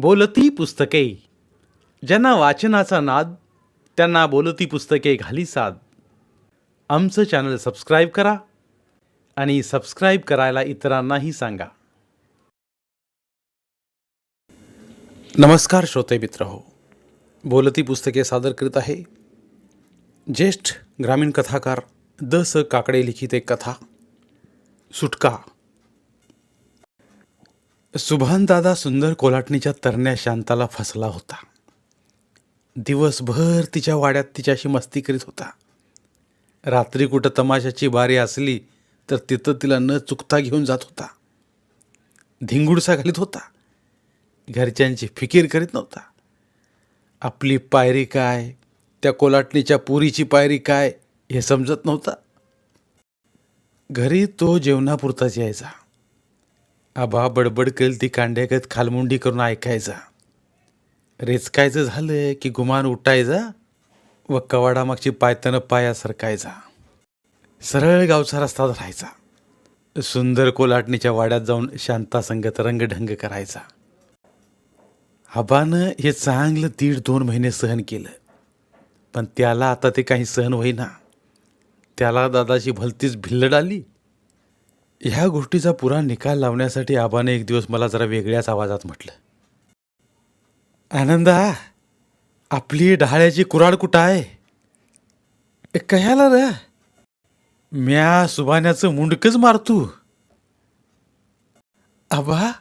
बोलती पुस्तके. ज्यांना वाचनाचा नाद त्यांना बोलती पुस्तके घाली साद. आमचं चॅनल सबस्क्राईब करा आणि सबस्क्राईब करायला इतरांनाही सांगा. नमस्कार श्रोते मित्र हो. बोलती पुस्तके सादर करीत आहे ज्येष्ठ ग्रामीण कथाकार द स काकडे लिखित एक कथा सुटका. सुभानदादा सुंदर कोलाटणीच्या तरण्या शांताला फसला होता. दिवसभर तिच्या वाड्यात तिच्याशी मस्ती करीत होता. रात्री कुठं तमाशाची बारी असली तर तिथं तिला न चुकता घेऊन जात होता. धिंगुडसा घालीत होता. घरच्यांची फिकीर करीत नव्हता. आपली पायरी काय त्या कोलाटणीच्या पुरीची पायरी काय हे समजत नव्हता. घरी तो जेवणापुरताच यायचा. आबा बडबड केल ती कांड्यागत खालमुंडी करून ऐकायचा. रेचकायचं झालं की गुमान उठायचा व कवाडामागची पायतनं पाया सरकायचा. सरळ गावचा रस्ता धरायचा. सुंदर कोलाटणीच्या वाड्यात जाऊन शांता संगत रंगढंग करायचा. आबानं हे चांगलं दीड दोन महिने सहन केलं. पण त्याला आता ते काही सहन होईना. त्याला दादाची भलतीच भिल्लड आली. ह्या गोष्टीचा पुरा निकाल लावण्यासाठी आबाने एक दिवस मला जरा वेगळ्याच आवाजात म्हटलं. आनंदा आपली डहाळ्याची कुराड कुठं आहे? ए, कशाला रे? म्या सुभाण्याचं मुंडकच मारतू. आबा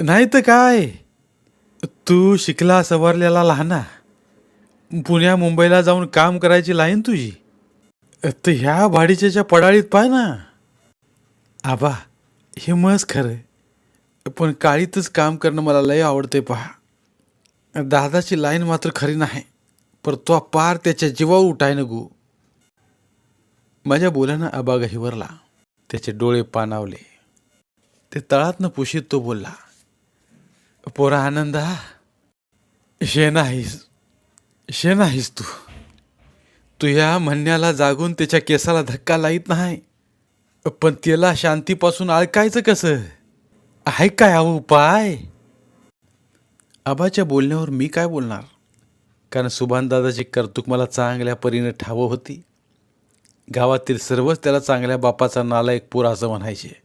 नाही तर काय? तू शिकला सवरलेला लहाना. पुण्या मुंबईला जाऊन काम करायची लाईन तुझी. तर ह्या भाडीच्या पडाळीत पाय ना. आबा हे मस्त खरं पण काळीतच काम करणं मला लय आवडते पहा. दादाची लाईन मात्र खरी नाही पर तो पार त्याच्या जीवावर उठाय न गो माझ्या बोल्यानं आबा गहिवरला त्याचे डोळे पाणावले. ते तळातनं पुशीत तो बोलला पोरा आनंदा शे नाहीस शे नाहीस तू. तू ह्या म्हणण्याला जागून त्याच्या केसाला धक्का लाईत नाही. पण त्याला शांतीपासून अडकायचं कसं? आहे काय हा उपाय? आबाच्या बोलण्यावर मी काय बोलणार? कारण सुभानदादाची कर्तुक मला चांगल्या परीने ठावं होती. गावातील सर्वच त्याला चांगल्या बापाचा नालायक पोर असं म्हणायचे.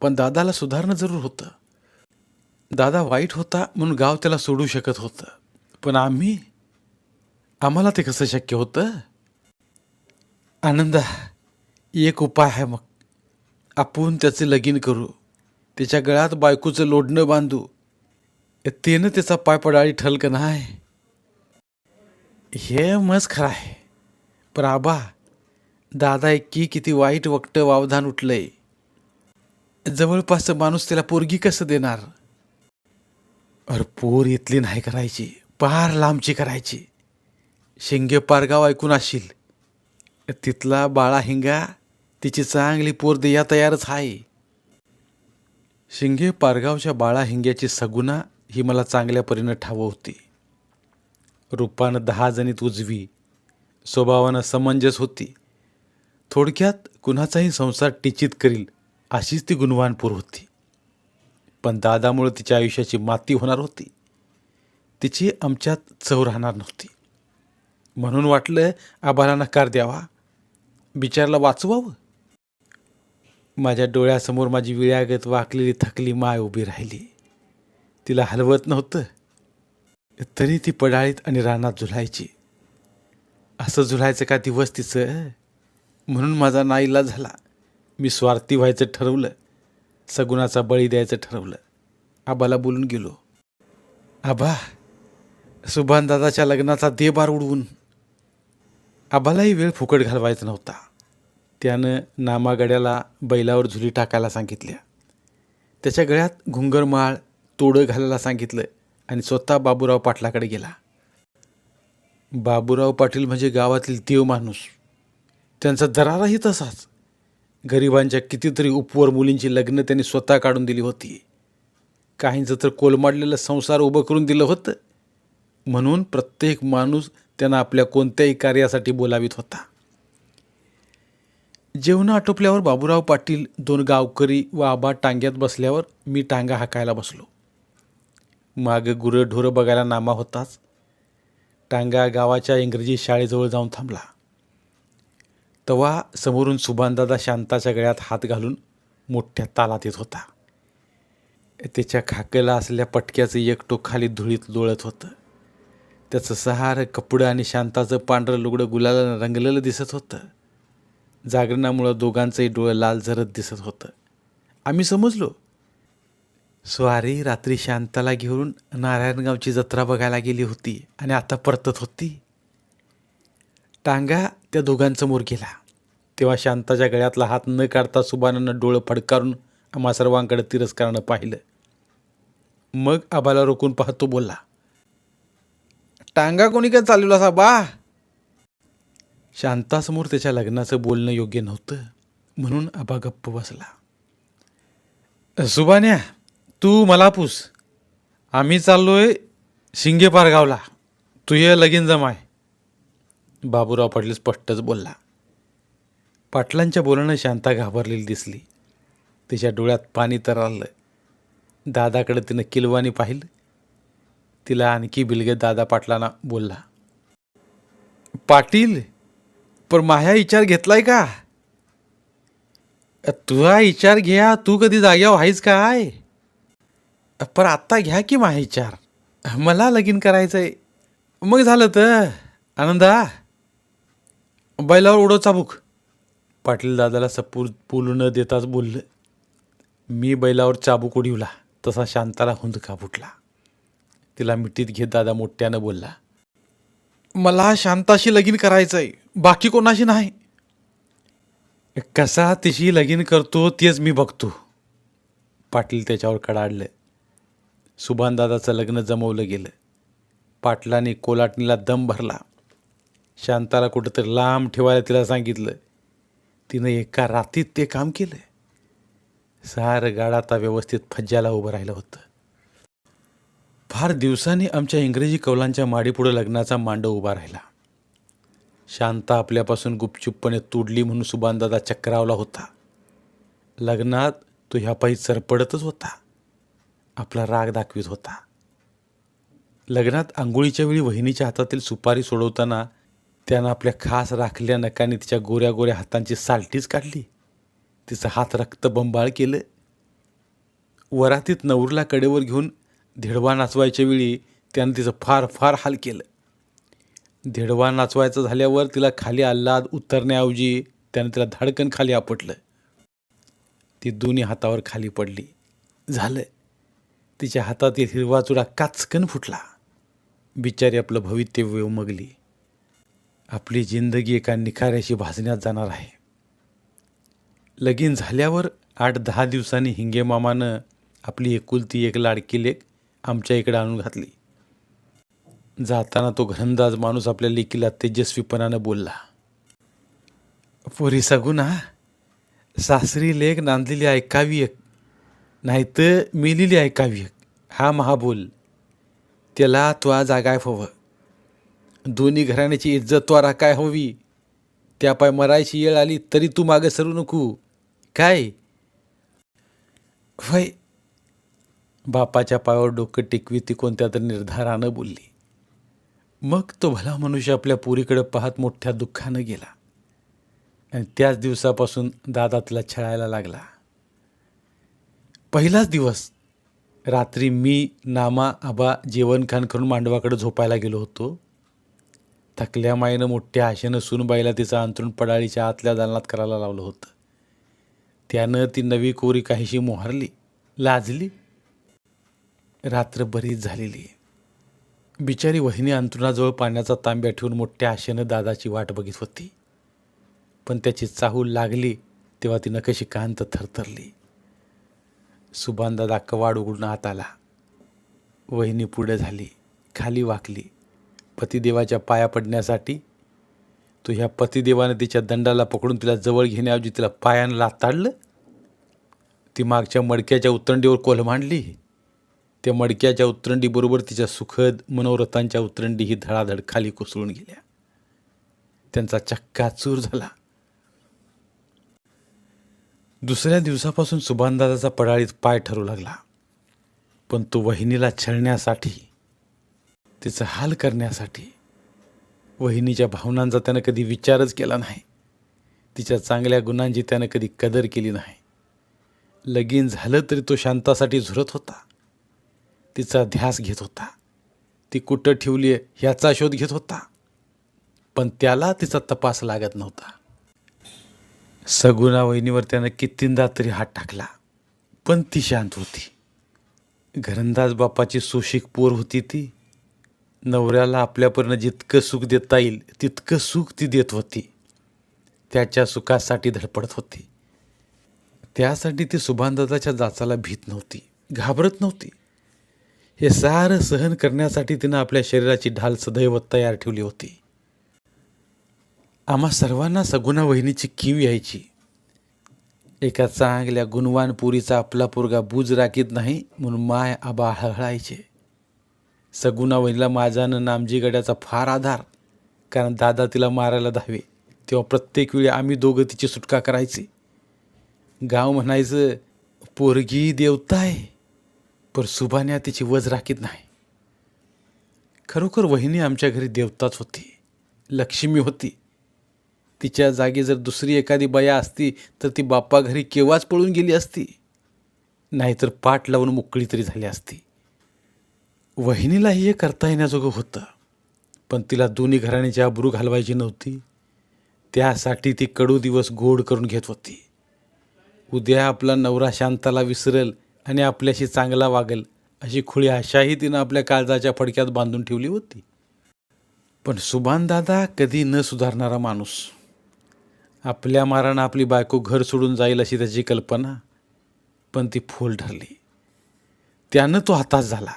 पण दादाला सुधारणं जरूर होतं. दादा वाईट होता म्हणून गाव त्याला सोडू शकत होतं. पण आम्ही? आम्हाला ते कसं शक्य होतं? आनंदा एक उपाय आहे मग. आपण त्याचे लगीन करू. त्याच्या गळ्यात बायकोचं लोडणं बांधू. तेनं त्याचा पाय पडाळी ठलक नाही? हे मस्त खरं आहे. पण आबा दादा एकी किती वाईट वक्त वावधान उठलंय. जवळपासचं माणूस त्याला पोरगी कसं देणार? अरे पोर इथली नाही करायची. पार लांबची करायची. शिंगे पारगाव ऐकून असशील तिथला बाळा हिंगा तिची चांगली पोर या तयारच आहे शिंगे पारगावच्या बाळा हिंग्याची सगुना ही मला चांगल्या परीनं ठावं होती रूपानं दहा जणीत उजवी स्वभावानं समंजस होती. थोडक्यात कुणाचाही संसार टिचित करील अशीच ती गुणवानपूर होती. पण दादामुळे तिच्या आयुष्याची माती होणार होती. तिची आमच्यात चव राहणार नव्हती. म्हणून वाटलं आबाला नकार द्यावा. बिचारला वाचवावं? माझ्या डोळ्यासमोर माझी विळ्यागत वाकलेली थकली माय उभी राहिली. तिला हलवत नव्हतं. तरी ती पडाळीत आणि रानात झुलायची. असं झुलायचं का दिवस तिचं? म्हणून माझा नाईला झाला. मी स्वार्थी व्हायचं ठरवलं. सगुणाचा बळी द्यायचं ठरवलं. आबाला बोलून गेलो. आबा सुभान दादाच्या लग्नाचा देबार उडवून. आबालाही वेळ फुकट घालवायचा नव्हता. त्यानं नामागड्याला बैलावर झुली टाकायला सांगितल्या. त्याच्या गळ्यात घुंगरमाळ तोडं घालायला सांगितलं आणि स्वतः बाबूराव पाटलाकडे गेला. बाबूराव पाटील म्हणजे गावातील देव माणूस. त्यांचा दराराही तसाच. गरिबांच्या कितीतरी उपवर मुलींची लग्न त्यांनी स्वतः काढून दिली होती. काहींचं तर कोलमाडलेलं संसार उभं करून दिलं होतं. म्हणून प्रत्येक माणूस त्यांना आपल्या कोणत्याही कार्यासाठी बोलावित होता. जेवण आटोपल्यावर बाबूराव पाटील दोन गावकरी व आबा टांग्यात बसल्यावर मी टांगा हाकायला बसलो. मागं गुरं ढोरं बघायला नामा होताच. टांगा गावाच्या इंग्रजी शाळेजवळ जाऊन थांबला. तवा समोरून सुभानदादा शांताच्या गळ्यात हात घालून मोठ्या तालात येत होता. त्याच्या खाकेला असलेल्या पटक्याचं एक टोक खाली धुळीत लोळत होतं. त्याचं सहार कपडं आणि शांताचं पांढरं लुगडं गुलाला रंगलेलं दिसत होतं. जागरणामुळं दोघांचंही डोळं लाल झरत दिसत होतं. आम्ही समजलो. स्वारी रात्री शांताला घेऊन नारायणगावची जत्रा बघायला गेली होती आणि आता परतत होती. टांगा त्या दोघांसमोर गेला. तेव्हा शांताच्या गळ्यातला हात न काढता सुबानानं डोळं फडकारून आम्हा सर्वांकडे तिरस्कारानं पाहिलं. मग आबाला रोखून पाहतो बोलला टांगा कोणी काय चालवला साबा? शांतासमोर त्याच्या लग्नाचं बोलणं योग्य नव्हतं. म्हणून आबा गप्प बसला. सुबान्या तू मला पूस. आम्ही चाललोय शिंगे पारगावला तू ये लगीन जमाय. बाबूराव पाटील स्पष्टच बोलला. पाटलांच्या बोलणं शांता घाबरलेली दिसली. तिच्या डोळ्यात पाणी तर आलं दादाकडे तिनं किलवानी पाहिलं. तिला आणखी बिलगे दादा पाटलांना बोलला पाटील पण माह्या विचार घेतलाय का? तुझा विचार घ्या. तू कधी जाग्यावर आहेस काय? पर आत्ता घ्या की माझा विचार. मला लगीन करायचंय. मग झालं तर. आनंदा बैलावर उडव चाबूक. पाटील दादाला सपूर बोलू न देताच बोललं. मी बैलावर चाबूक उडीवला. तसा शांताला हुंदका फुटला तिला मिठीत घेत दादा मोठ्यानं बोलला. मला शांताशी लगीन करायचंय. बाकी कोणाशी नाही. कसा तिशी लगीन करतो तेच मी बघतो. पाटील त्याच्यावर कडाडलं. सुभानदादाचं लग्न जमवलं गेलं. पाटलाने कोलाटणीला दम भरला. शांताला कुठंतरी लांब ठेवायला तिला सांगितलं. तिनं एका रात्रीत ते काम केलं. सार गाड आता व्यवस्थित फज्जाला उभं राहिलं होतं. फार दिवसांनी आमच्या इंग्रजी कौलांच्या माडीपुढं लग्नाचा मांडव उभा राहिला. शांता आपल्यापासून गुपचूपपणे तुडली म्हणून सुबानदादा चक्रावला होता. लग्नात तो ह्या पायी सरपडतच होता. आपला राग दाखवित होता. लग्नात आंघोळीच्या वेळी वहिनीच्या हातातील सुपारी सोडवताना त्यानं आपल्या खास राखल्या नकाने तिच्या गोऱ्या गोऱ्या हातांची सालटीच काढली. तिचं हात रक्तबंबाळ केलं. वरातीत नवरला कडेवर घेऊन धिडवा नाचवायच्या वेळी त्यानं तिचं फार फार हाल केलं. धेडवा नाचवायचं झाल्यावर तिला खाली आल्हाद उतरण्याऐवजी त्यानं तिला धडकन खाली आपटलं. ती दोन्ही हातावर खाली पडली. झालं. तिच्या हातातील हिरवा चुडा काचकन फुटला. बिचारी आपलं भवितव्य उमगली आपली जिंदगी एका निखाऱ्याशी भाजण्यात जाणार आहे. लगीन झाल्यावर आठ दहा दिवसांनी हिंगे मामानं आपली एकुलती एक लाडकी लेख आमच्या इकडे आणून घातली. जाताना तो घरंदाज माणूस आपल्या लेकीला तेजस्वीपणानं बोलला पोरी सगुना सासरी लेख नांदलेली ऐकावी एक नाहीतर मेलेली ऐकावी एक हा महाबोल त्याला त्वा जागाय हवं दोन्ही घराण्याची इज्जत त्वा राखाय हवी? त्या पाय मरायची येळ आली तरी तू मागं सरू नको. काय? वय बापाच्या पायावर डोकं टेकवी ती कोणत्या तरी निर्धारानं बोलली. मग तो भला मनुष्य आपल्या पुरीकडे पाहत मोठ्या दुःखानं गेला. आणि त्याच दिवसापासून दादातला छळायला लागला. पहिलाच दिवस रात्री मी नामा आबा जेवण खाण करून मांडवाकडे झोपायला गेलो होतो. थकल्या मायनं मोठ्या आशेनं सुनबाईला तिचं अंतरुण पडाळीच्या आतल्या दालनात करायला लावलं होतं. त्यानं ती नवी कोरी काहीशी मोहरली लाजली. रात्र बरीच झालेली. बिचारी वहिनी अंतरुणाजवळ पाण्याचा तांब्या ठेवून मोठ्या आशेनं दादाची वाट बघित होती. पण त्याची चाहूल लागली तेव्हा तिनं कशी कांत थरथरली. सुबानदादा कवाड उघडून आत आला. वहिनी पुढे झाली खाली वाकली. पतिदेवाच्या पाया पडण्यासाठी तो ह्या पतिदेवाने तिच्या दंडाला पकडून तिला जवळ घेण्याऐवजी तिला पायानं लाताडलं ती मागच्या मडक्याच्या उतरंडीवर कोल मांडली. त्या मडक्याच्या उतरंडीबरोबर तिच्या सुखद मनोरथांच्या उतरंडी ही धडाधड खाली कोसळून गेल्या. त्यांचा चक्का चूर झाला. दुसऱ्या दिवसापासून सुभानदादाचा पडाळीत पाय ठरू लागला. पण तो वहिनीला छळण्यासाठी तिचं हाल करण्यासाठी वहिनीच्या भावनांचा त्यानं कधी विचारच केला नाही. तिच्या चांगल्या गुणांची त्यानं कधी कदर केली नाही. लगीन झालं तरी तो शांतासाठी झुरत होता. तिचा ध्यास घेत होता. ती कुठं ठेवली आहे ह्याचा शोध घेत होता. पण त्याला तिचा तपास लागत नव्हता. सगुणा वहिनीवर त्यानं कितींदा तरी हात टाकला पण ती शांत होती. घरंदाज बापाची सुशिक पोर होती ती. नवऱ्याला आपल्यापर्यंत जितकं सुख देता येईल तितकं सुख ती देत होती. त्याच्या सुखासाठी धडपडत होती. त्यासाठी ती सुभानदादाच्या जाचाला भीत नव्हती घाबरत नव्हती. हे सारं सहन करण्यासाठी तिनं आपल्या शरीराची ढाल सदैव तयार ठेवली होती. आम्हा सर्वांना सगुणा वहिनीची कीव यायची. एका चांगल्या गुणवान पुरीचा आपला पोरगा बूज राखीत नाही म्हणून माय आबा हळहळायचे. सगुणा वहिनीला माझ्यानं नामजी गड्याचा फार आधार कारण दादा तिला मारायला धावे तेव्हा प्रत्येक वेळी आम्ही दोघं तिची सुटका करायची. गाव म्हणायचं पोरगी देवता आहे पर सुभाने तिची वज राखीत नाही. खरोखर वहिनी आमच्या घरी देवताच होती लक्ष्मी होती. तिच्या जागी जर दुसरी एखादी बया असती तर ती बाप्पा घरी केव्हाच पळून गेली असती? नाहीतर पाठ लावून मोकळी तरी झाली असती. वहिनीलाही हे करता येण्याजोगं होतं पण तिला दोन्ही घराण्याची आबरू घालवायची नव्हती त्यासाठी ती कडू दिवस गोड करून घेत होती. उद्या आपला नवरा शांताला विसरेल आणि आपल्याशी चांगला वागेल अशी खुळी आशाही तिनं आपल्या काळजाच्या फडक्यात बांधून ठेवली होती. पण सुभानदादा कधी न सुधारणारा माणूस. आपल्या मारानं आपली बायको घर सोडून जाईल अशी त्याची कल्पना पण ती फोल ठरली. त्यानं तो हातास झाला.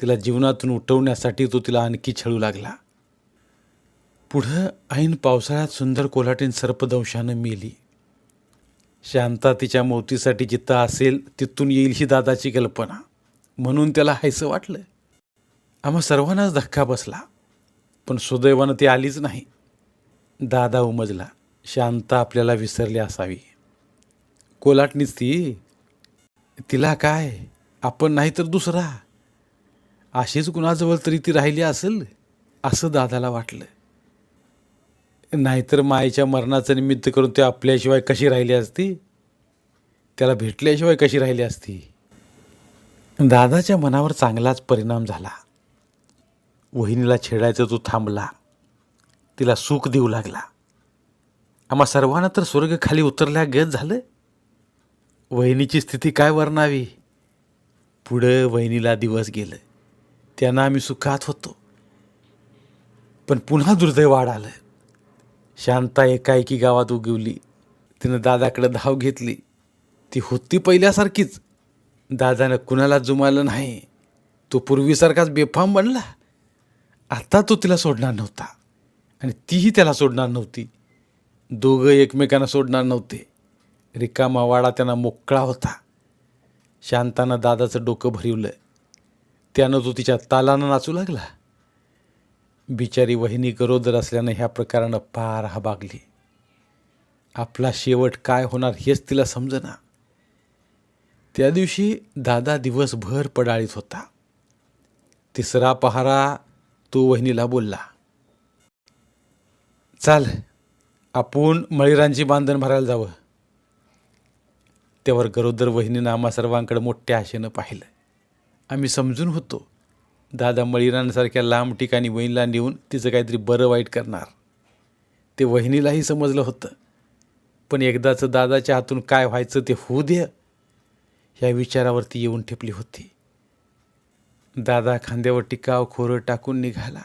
तिला जीवनातून उठवण्यासाठी तो तिला आणखी छळू लागला. पुढं ऐन पावसाळ्यात सुंदर कोल्हाटीन सर्पदंशानं मेली. शांता तिच्या मोतीसाठी जिथं असेल तिथून येईल ही दादाची कल्पना. म्हणून त्याला हायसं वाटलं आम्हा सर्वांनाच धक्का बसला पण सुदैवानं ती आलीच नाही. दादा उमजला. शांता आपल्याला विसरली असावी. कोलाटणीच ती. तिला काय? आपण नाही तर दुसरा. अशीच कुणाजवळ तरी ती राहिली असेल असं दादाला वाटलं. नाहीतर मायेच्या मरणाचं निमित्त करून ते आपल्याशिवाय कशी राहिली असती? त्याला भेटल्याशिवाय कशी राहिली असती? दादाच्या मनावर चांगलाच परिणाम झाला. वहिनीला छेडायचं तो थांबला. तिला सुख देऊ लागला. आम्हा सर्वांना तर स्वर्ग खाली उतरल्या गत झालं. वहिनीची स्थिती काय वर्णावी? पुढं वहिनीला दिवस गेलं. त्यांना आम्ही सुखात होतो. पण पुन्हा दुर्दैव वाढ आलं शांता एकाएकी गावात उगवली. तिनं दादाकडे धाव घेतली. ती होती पहिल्यासारखीच. दादानं कुणाला जुमालं नाही. तो पूर्वीसारखाच बेफाम बनला. आता तो तिला सोडणार नव्हता. आणि तीही त्याला सोडणार नव्हती. दोघं एकमेकांना सोडणार नव्हते. रिकामा वाडा त्यांना मोकळा होता. शांतानं दादाचं डोकं भरिवलं. त्यानं तो तिच्या तालानं नाचू लागला. बिचारी वहिनी गरोदर असल्यानं ह्या प्रकारानं पार हबागली आपला शेवट काय होणार हेच तिला समजना. त्या दिवशी दादा दिवसभर पडाळीत होता. तिसरा पहारा तो वहिनीला बोलला चाल आपण मळीरांची बांधण भरायला जावं. त्यावर गरोदर वहिनीनं आम्हा सर्वांकडे मोठ्या आशेनं पाहिलं. आम्ही समजून होतो दादा मळीरांसारख्या लांब ठिकाणी वहिनीला नेऊन तिचं काहीतरी बरं वाईट करणार. ते वहिनीलाही समजलं होतं. पण एकदाचं दादाच्या हातून काय व्हायचं ते होऊ दे ह्या विचारावरती येऊन ठेपली होती. दादा खांद्यावर टिकाव खोरं टाकून निघाला.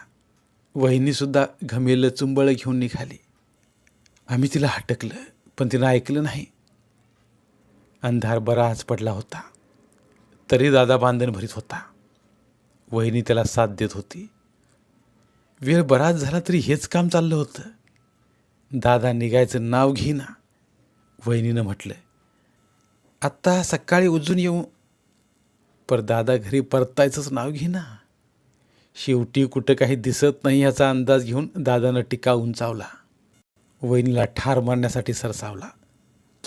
वहिनीसुद्धा घमेलं चुंबळं घेऊन निघाली. आम्ही तिला हटकलं पण तिनं ऐकलं नाही. अंधार बराच पडला होता. तरी दादा बांधण भरीत होता. वहिनी त्याला साथ देत होती. वेळ बराच झाला तरी हेच काम चाललं होतं. दादा निघायचं नाव घेईना वहिनीनं म्हटलं आत्ता सकाळी उजून येऊ पर दादा घरी परतायचंच नाव घेईना. शेवटी कुठं काही दिसत नाही याचा अंदाज घेऊन दादानं टिका उंचावला. वहिनीला ठार मारण्यासाठी सरसावला.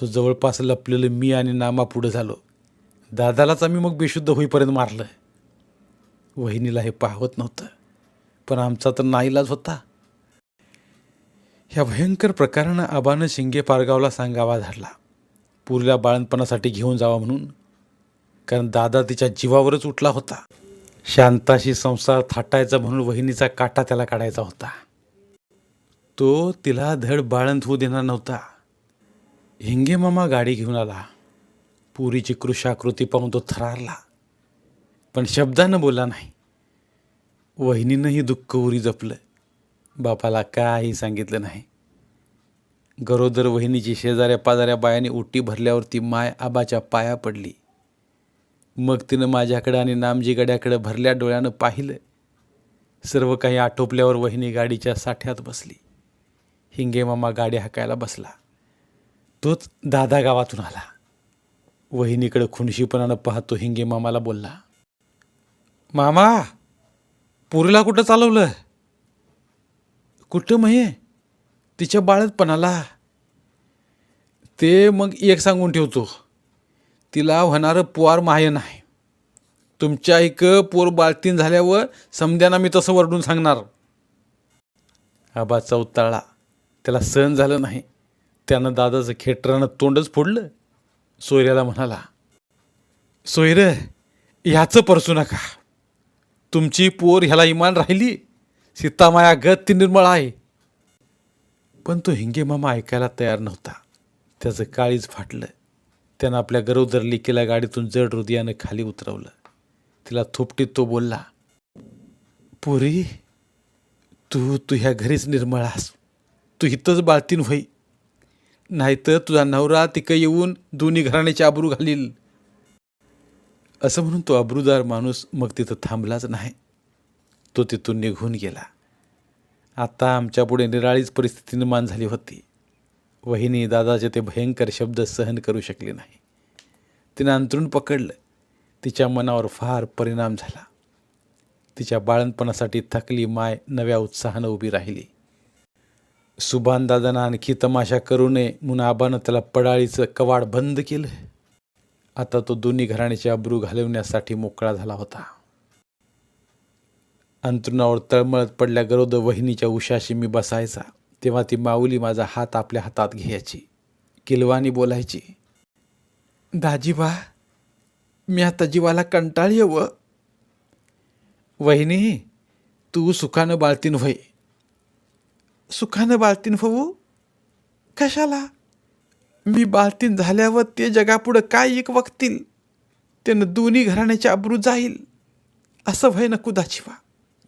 तो जवळपास लपलेलं मी आणि नामा पुढं झालो. दादालाच आम्ही मग बेशुद्ध होईपर्यंत मारलं. वहिनीला हे पाहवत नव्हतं. पण आमचा तर नाईलाज होता. ह्या भयंकर प्रकारानं आबानं शिंगे पारगावला सांगावा धाडला पुरीला बाळणपणासाठी घेऊन जावा म्हणून. कारण दादा तिच्या जीवावरच उठला होता. शांताशी संसार थाटायचा म्हणून वहिनीचा काटा त्याला काढायचा होता. तो तिला धड बाळंत होऊ देणार नव्हता. हिंगे मामा गाडी घेऊन आला. पुरीची कृशाकृती पाहून तो थरारला. पण शब्दानं बोलला नाही. वहिनीनंही दुःख उरी जपलं. बापाला काही सांगितलं नाही. गरोदर वहिनीची शेजाऱ्या पाजाऱ्या बायाने उटी भरल्यावर ती माय आबाच्या पाया पडली. मग तिनं माझ्याकडं आणि नामजी गड्याकडं भरल्या डोळ्यानं पाहिलं. सर्व काही आटोपल्यावर वहिनी गाडीच्या साठ्यात बसली. हिंगे मामा गाडी हाकायला बसला. तोच दादा गावातून आला. वहिनीकडं खुणशीपणानं पाहतो हिंगे मामाला बोलला मामा पुरीला कुठं चालवलं कुठं महे तिच्या बाळतपणाला. ते मग एक सांगून ठेवतो. तिला होणारं पुवार माय नाही तुमच्या इक पोर बाळतीन झाल्यावर समद्यांना मी तसं वरडून सांगणार. आबाचा चौताळा त्याला सहन झालं नाही. त्यानं दादाचं खेटरानं तोंडच फोडलं. सोयऱ्याला म्हणाला सोयरं ह्याचं परसू नका. तुमची पोर ह्याला इमान राहिली? सीतामाया गत ती निर्मळ आहे. पण तो हिंगे मामा ऐकायला तयार नव्हता. त्याचं काळीच फाटलं. त्यानं आपल्या गरोदर लिकेला गाडीतून जड हृदयानं खाली उतरवलं. तिला थोपटीत तो बोलला पुरी तू तू ह्या घरीच निर्मळास तू इथंच बाळतीन होई नाहीतर तुझा नवरा तिकं येऊन दोन्ही घराण्याची आबरू घालील. असं म्हणून तो अब्रुदार माणूस मग तिथं थांबलाच नाही. तो तिथून निघून गेला. आता आमच्यापुढे निराळीच परिस्थिती निर्माण झाली होती. वहिनी दादाचे ते भयंकर शब्द सहन करू शकले नाही. तिनं अंतरून पकडलं. तिच्या मनावर फार परिणाम झाला. तिच्या बाळणपणासाठी थकली माय नव्या उत्साहानं उभी राहिली. सुभान दादानं आणखी तमाशा करू नये म्हणून आबानं त्याला पडाळीचं कवाड बंद केलं. आता तो दोन्ही घराण्याची अब्रू घालवण्यासाठी मोकळा झाला होता. अंतरुणावर तळमळत पडल्या गरोद वहिनीच्या उशाशी मी बसायचा. तेव्हा ती माऊली माझा हात आपल्या हातात घ्यायची. किलवानी बोलायची दाजीबा मी आता जीवाला कंटाळी व वहिनी तू सुखानं बाळतीन व्हय. सुखानं बाळतीन होऊ कशाला? मी बालतीन झाल्यावर ते जगापुढं काय एक वक्तील? त्यानं दोन्ही घराण्याची अब्रू जाईल. असं व्हय नको दाशिवा?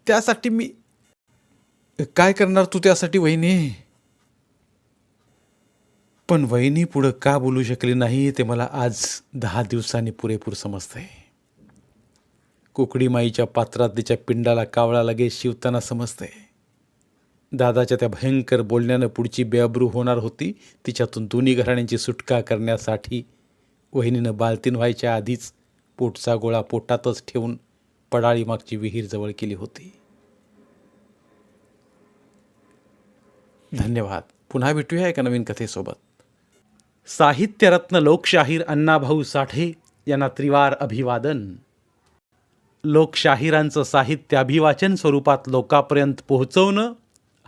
त्यासाठी मी काय करणार तू त्यासाठी वहिनी? पण वहिनी पुढं का बोलू शकली नाही ते मला आज दहा दिवसांनी पुरेपूर समजतंय. कुकडी माईच्या पात्रात तिच्या पिंडाला कावळा लगेच शिवताना समजतंय. दादाच्या त्या भयंकर बोलण्यानं पुढची बेअब्रू होणार होती. तिच्यातून दोन्ही घराण्यांची सुटका करण्यासाठी वहिनीनं बालतीन व्हायच्या आधीच पोटचा गोळा पोटातच ठेवून पडाळी मागची विहीर जवळ केली होती. धन्यवाद. पुन्हा भेटूया एका नवीन कथेसोबत. साहित्यरत्न लोकशाहीर अण्णाभाऊ साठे यांना त्रिवार अभिवादन. लोकशाहिरांचं साहित्य अभिवाचन स्वरूपात लोकापर्यंत पोहोचवणं